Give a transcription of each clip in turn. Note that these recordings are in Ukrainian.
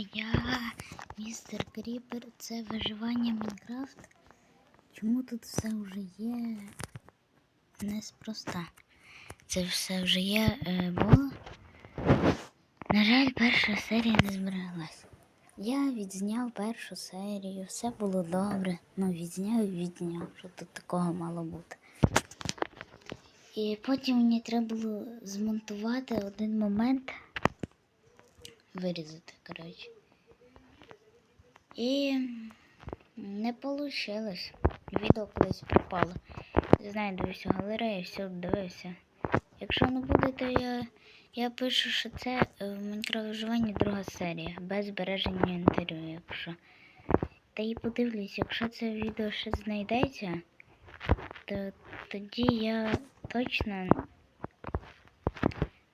Я містер Кріпер, це виживання Майнкрафт. Чому тут все вже є неспроста? Це все вже є, е, бо, на жаль, перша серія не збереглась. Я відзняв першу серію, все було добре. Ну, відзняв і відзняв, що тут такого мало бути. І потім мені треба було змонтувати один момент. Вирізати, коротше. І не вийшло. Відео колись пропало. Знаю, дивився галерею, все дивився. Якщо не буде, то я, я пишу, що це е, в Майнкрафт виживанні друга серія, без збереження інтерв'ю, якщо. Та і подивлюсь, якщо це відео ще знайдеться, то тоді я точно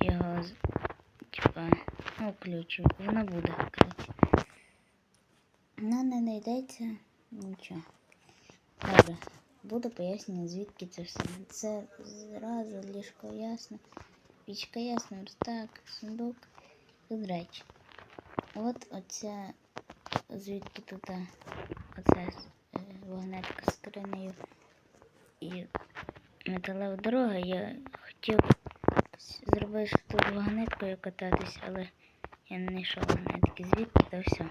його типа ну, включу. Воно буде коротше. Ну, не знайдеться нічого. Добре. Буду пояснювати, звідки це все. Це зразу ліжко ясно. Пічка ясно, верстак, сундук. Тут речі. От оця звідки тут оця е, вагнетка з скринею і металева дорога. Я хотів зробити тут вагнеткою кататись, але я не знайшов вагнетки. Звідки то все.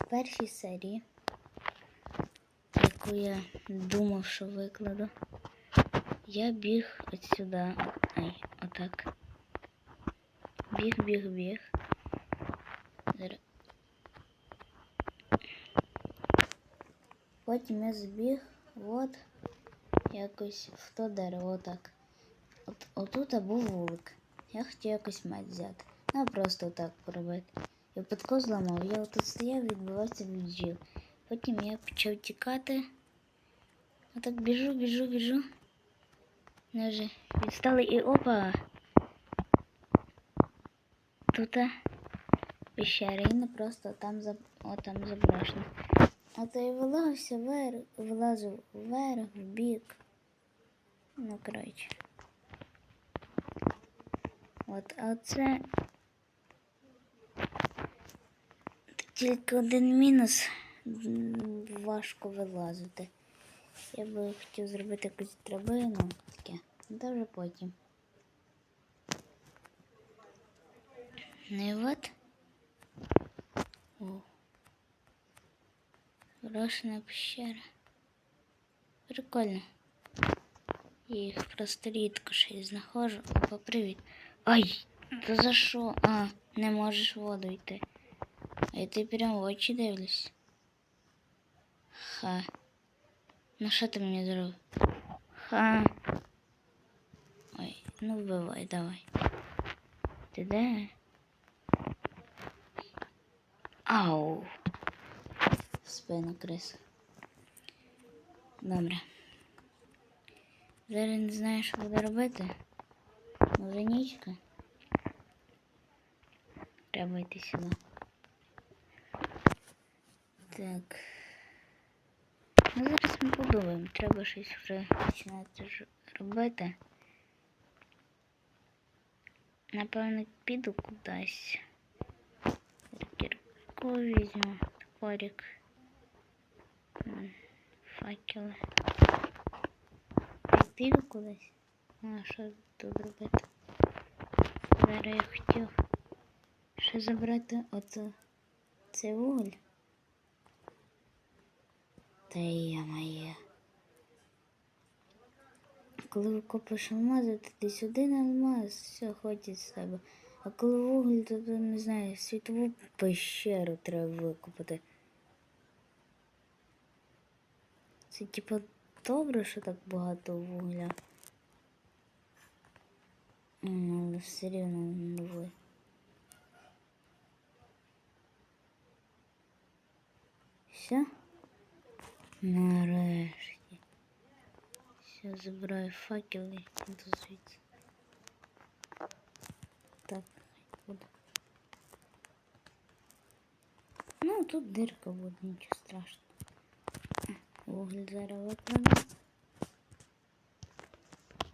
В першій серії, яку я думав, що викладу, я біг от сюди. Ай, отак. Біг, біг, біг. Зараз. Потім я збіг, от, якось в то дерево, отак. От, отут був вулик. Я хотів якось меч взяти. Ну, просто так поробити. Я випадково зламав. Я отут стояв, відбивався від бджіл. Потім я почав тікати. Отак біжу, біжу, біжу. Вони вже відстали і опа. Тут і просто там заб... О, там заброшено. А то я вилазився вверх, вилазив вверх, в бік. Ну, коротше. От, а це тільки один мінус. Важко вилазити. Я би хотів зробити якусь драбину таке. Дуже потім. Ну і от. О. Хороша пещера. Прикольно. Я їх просто рідко ще знаходжу. Опа, привіт. Ай, то за що? А, не можеш воду йти. А я ти прям в очі дивлюсь. Ха. Ну що ти мені зробив? Ха. Ой, ну вбивай, давай. Ти де? Ау. В спину криса. Добре. Зараз не знаю, що буду робити. Може нічка? Треба йти сюди. Так. Ну, зараз ми подумаємо. Треба щось вже починати робити. Напевно, піду кудись. Кірку візьму, топорик. М, Факели. Піду кудись. А що тут робити? Зараз я хотів ще забрати от цей вуголь. Та я моє. Коли викопаєш алмази, то десь один алмаз, все ходить з себе. А коли вуголь, то, не знаю, світову пещеру треба викопати. Це типа добре, що так багато вугля. М, Але все рівно новий. Все? Нарешті. Я забираю факели і звідси. Так, буде. Ну, тут дырка будет ничего страшного. уголь зараз викладу.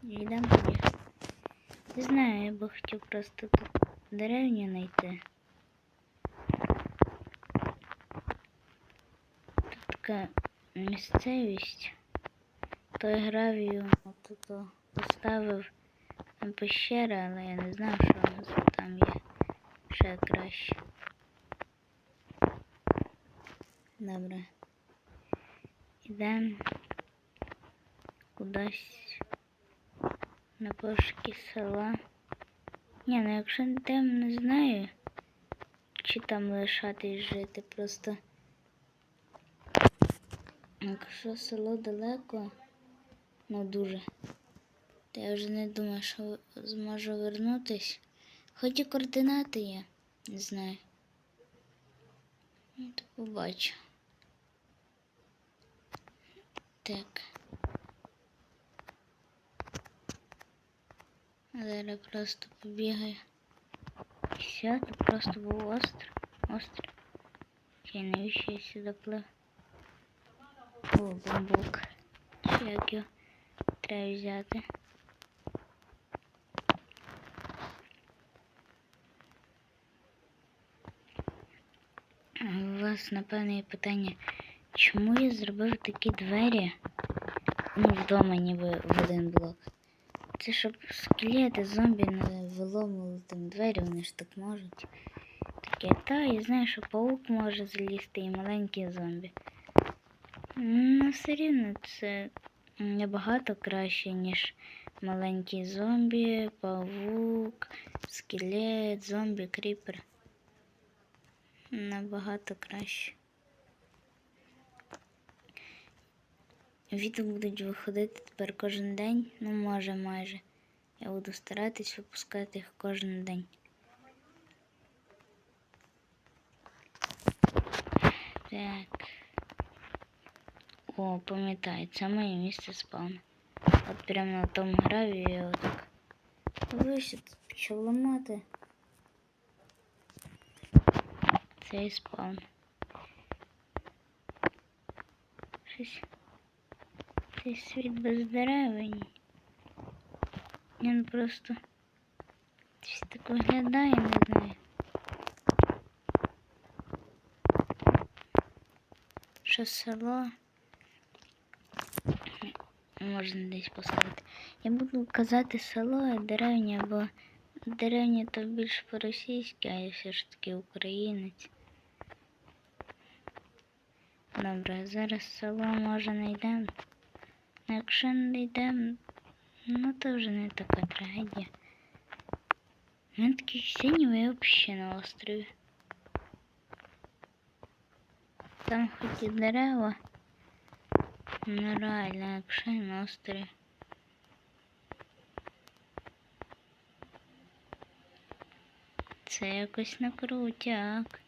І дам їх. Не знаю, я бы хотел просто тут деревню найти Тут така місцевість. Той гравію отут поставив там пещера, але я не знав, що там є ще краще. Добре. Ідемо кудись на пошуки села. Ні, ну якщо йдемо, не знаю, чи там лишатись жити, просто. Якщо село далеко, ну дуже, то я вже не думаю, що зможу вернутись. Хоч і координати є, не знаю. Ну, то побачу. Так. Зараз просто побігаю. Все, тут просто був остров. Остров. Чи навіщо я сюди плив? О, бамбук. Як його треба взяти? У вас, напевно, є питання, чому я зробив такі двері? Ну, вдома ніби в один блок. Це щоб скелети, зомбі не виломили там двері, вони ж так можуть. Таке, та, я знаю, що паук може залізти і маленькі зомбі. Ну, все рівно це набагато краще, ніж маленькі зомбі, павук, скелет, зомбі, кріпер. Набагато краще. Відео будуть виходити тепер кожен день, ну може майже. Я буду старатись випускати їх кожен день. Так. О, пам'ятаю, це моє місце спавну. От прямо на тому гравію я отак. Вище тут почав ламати. Цей спаун. Щось. Цей світ без деревень. Він просто щось так виглядає, не знаю. Що село можна десь поставити. Я буду казати село, а деревня, бо деревня то більш по-російськи, а я все ж таки українець. Добре, зараз село може не йдемо. А якщо не йдемо, ну то вже не така трагедія. Він такий синій взагалі на острові. Там хоч і дерева, Ну реально, і на острові. Це якось на крутяк.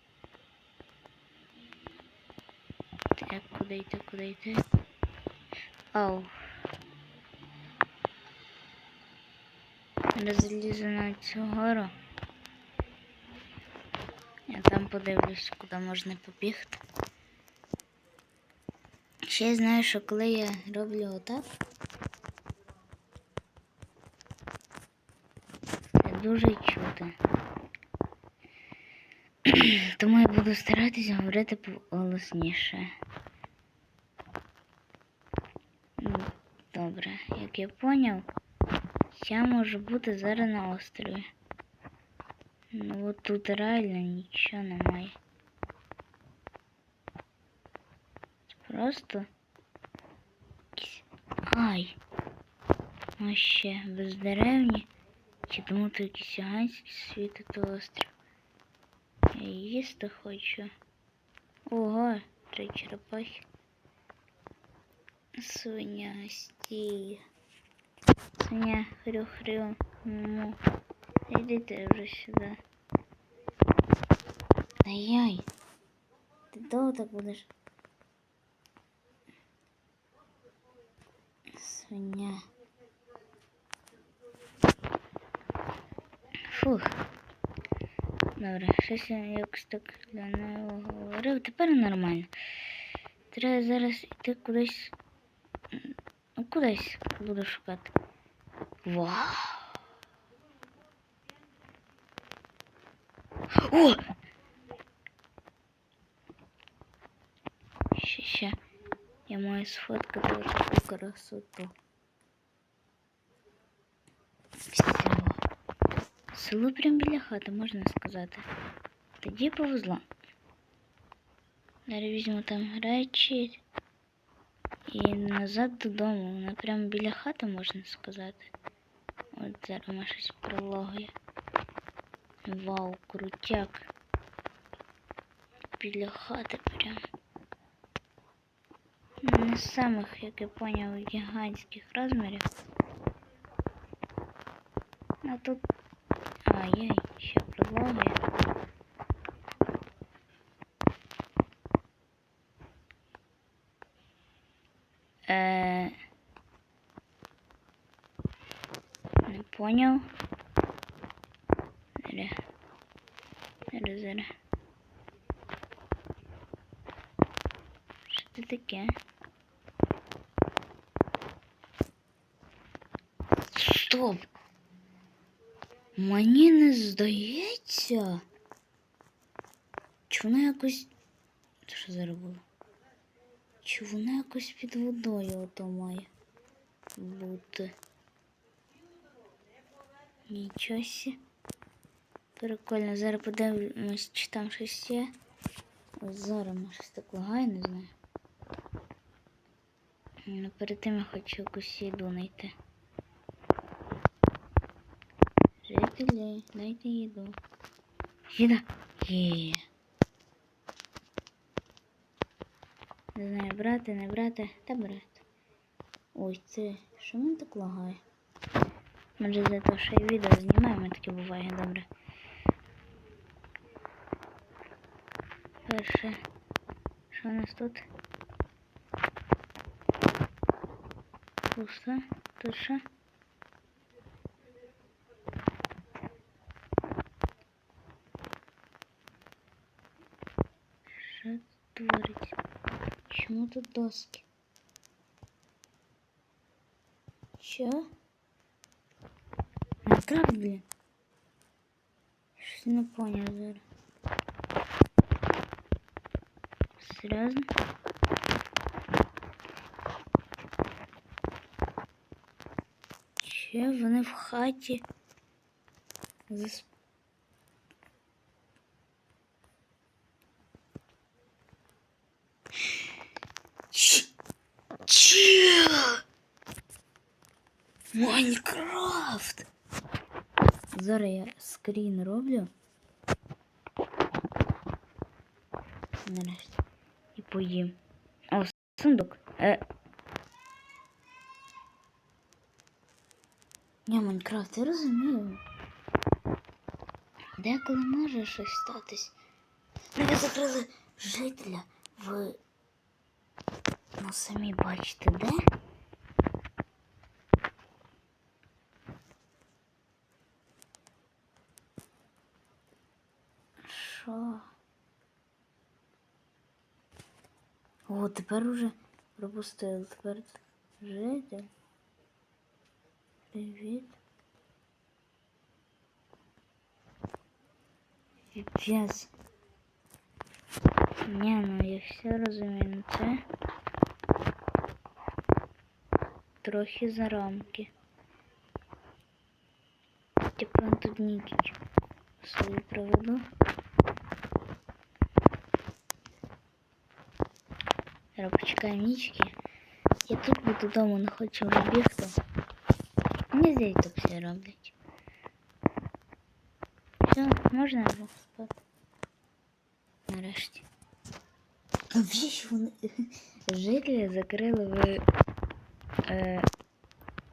Так, куди йти, куди йти? Ау. Розлізу на цю гору. Я там подивлюсь, куди можна побігти. Ще я знаю, що коли я роблю отак, це дуже чути. Тому я буду старатися говорити голосніше. Ну, Добре, як я поняв, я можу бути зараз на острові. Ну от тут реально нічого немає. Просто якісь... Ай! А ще без деревні. Чи тому то якийсь ганський світить острів. Я їсти хочу. Ого, три черепахи. Свиня, стій. Свиня, хрю-хрю. Ну, іди ти вже сюди. Ай-яй. Ти довго так будеш? Свиня. Фух. Добре, щось я якось так для нього говорив. Тепер нормально. Треба зараз йти кудись. Ну, кудись буду шукати. Вау! О! Ще, ще. Я маю сфоткати таку красоту. Село прям біля хати, можна сказати. Тоді повезло. Зараз візьму там речі і назад додому. Вона прямо біля хати, можна сказати. От зараз вона щось прологує. Вау, крутяк. Біля хати прям. Не з самих, як я поняв, гігантських розмірів. А тут. Ай-яй, ще прологує. Е... Не понял. Зараз. Зараз, зараз. Що це таке? Стоп! Мені не здається. Чи вона якось. Що зараз? Чи вона якось під водою ото має бути? Нічого. Прикольно, зараз подивимось, чи там щось є. Ось зараз може щось так лагає, не знаю. Ну, перед тим я хочу якусь їду знайти. Жителі, дайте їду. Їда. Є. Не знаю, брати, не брати, та брати. Ой, це що мене так лагає? Може за те, що я відео знімаємо, таке буває, добре. Перше. Що у нас тут? Пусто. Тут? Що Чому тут доски? Що? Майнкрафт, блін. Щось не понял зараз. Серйозно? Ще вони в хаті засп... Майнкрафт! Зараз я скрін роблю. Нарешті. І поїм. О, сундук. Е. Ні, Майнкрафт, я розумію. Деколи може щось статись. Ви закрили жителя в. Ну, самі бачите, де? Що? О, тепер уже пропустили. Тепер житель. Привіт. Піпець. Ні, ну я все розумію, ну це трохи за рамки. Типа тут нікіч свою проведу. Зараз почекаємо нічки. Я тут буду вдома, не хочу вже бігти. Мені здається, так все роблять. Все, можна вже спати. Нарешті. Навіщо вони жителі закрили ви. Е,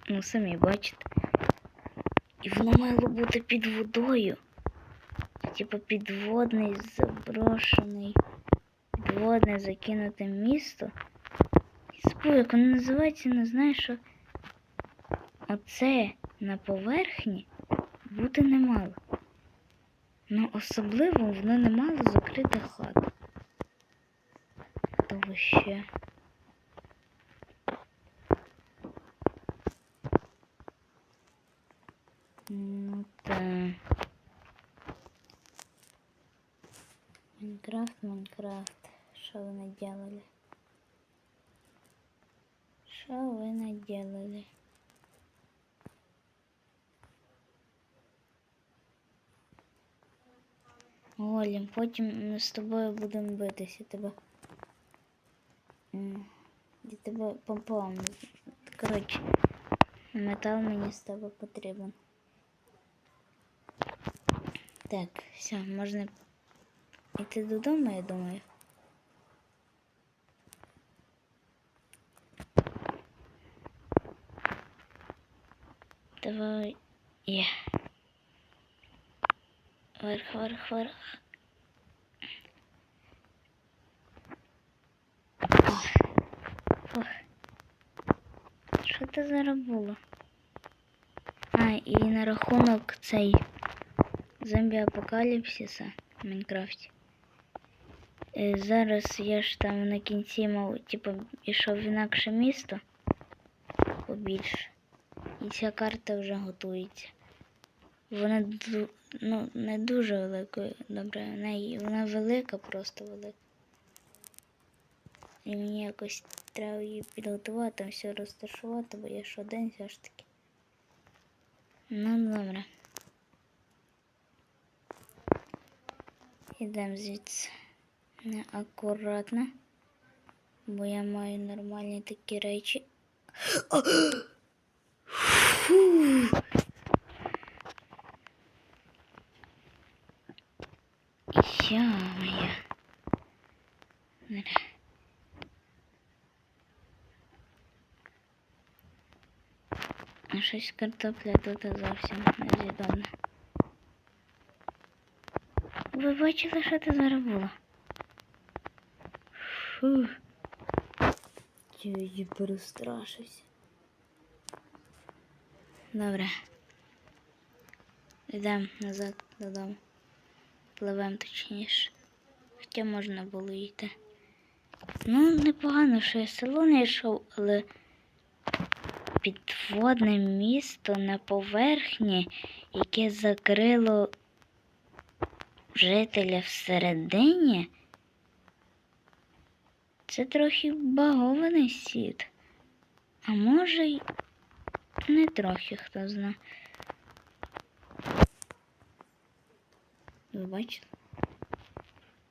ну, самі бачите. І воно мало бути під водою. Типа підводний, заброшений, Підводне закинуте місто. І як воно називається, не знаю, що оце на поверхні бути не мало. Ну, особливо воно не мало закрити хату. То ще. Ну так. Майнкрафт, Майнкрафт. Что вы наделали? Що ви наделали? Голім, потім ми з тобою будемо битися тебе. М, Я тебе пополам. Коротше, метал мені з тобою потрібен. Так, все, можна йти додому, я думаю. Давай. Є. Вверх, вверх, вверх. Ох. Ох. Що це зараз було? А, і на рахунок цей зомбі-апокаліпсиса в Майнкрафті. Е, Зараз я ж там на кінці мав, типу, пішов в інакше місто побільше. І ця карта вже готується. Вона ну, не дуже великою, добре, вона, велика, просто велика. І мені якось треба її підготувати, все розташувати, бо я ж один все ж таки. Ну, добре. Ідемо звідси неакуратно, бо я маю нормальні такі речі. Фу. Ё-моё. Зря. А щось картопля тут зовсім невідоме. Ви бачили, що це зараз було? Фу. Я її перестрашився. Добре. Йдемо назад додому. Пливемо точніше. Хоча можна було йти. Ну, непогано, що я село не йшов, але підводне місто на поверхні, яке закрило жителя всередині. Це трохи багований світ. А може й не трохи, хто зна. Ви бачите?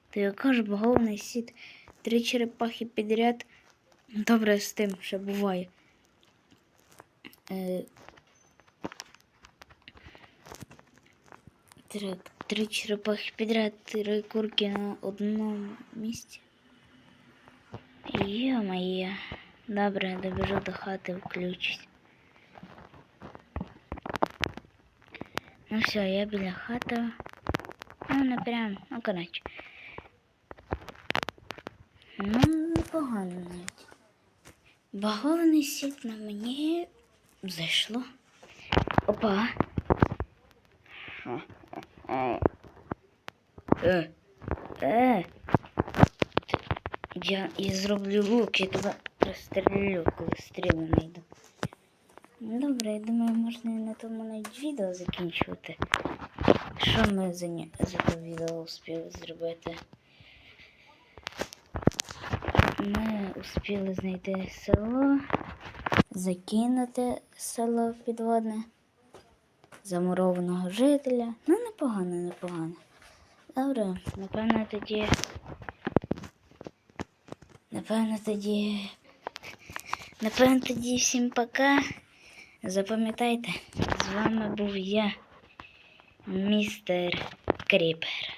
Ти яка ж багований світ. Три черепахи підряд. Добре з тим, що буває. Е, три, три черепахи підряд, три курки на одному місці. Йо-моє. Добре, добіжу до хати, включусь. Ну все, я біля хати. Ну, не прям, ну коротше. Ну, непогано навіть. Багований світ на мені зайшло. Опа. Е, е. Я, я зроблю лук, я тебе розстрілю, коли стріли знайду. Ну, Добре, я думаю, можна і на тому навіть відео закінчувати. Що ми за, ні- за це відео успіли зробити? Ми успіли знайти село, закинути село підводне, замурованого жителя. Ну, непогано, непогано. Добре, напевно тоді. Напевно тоді. Напевно тоді всім пока. Запам'ятайте, з вами був я, містер Кріпер.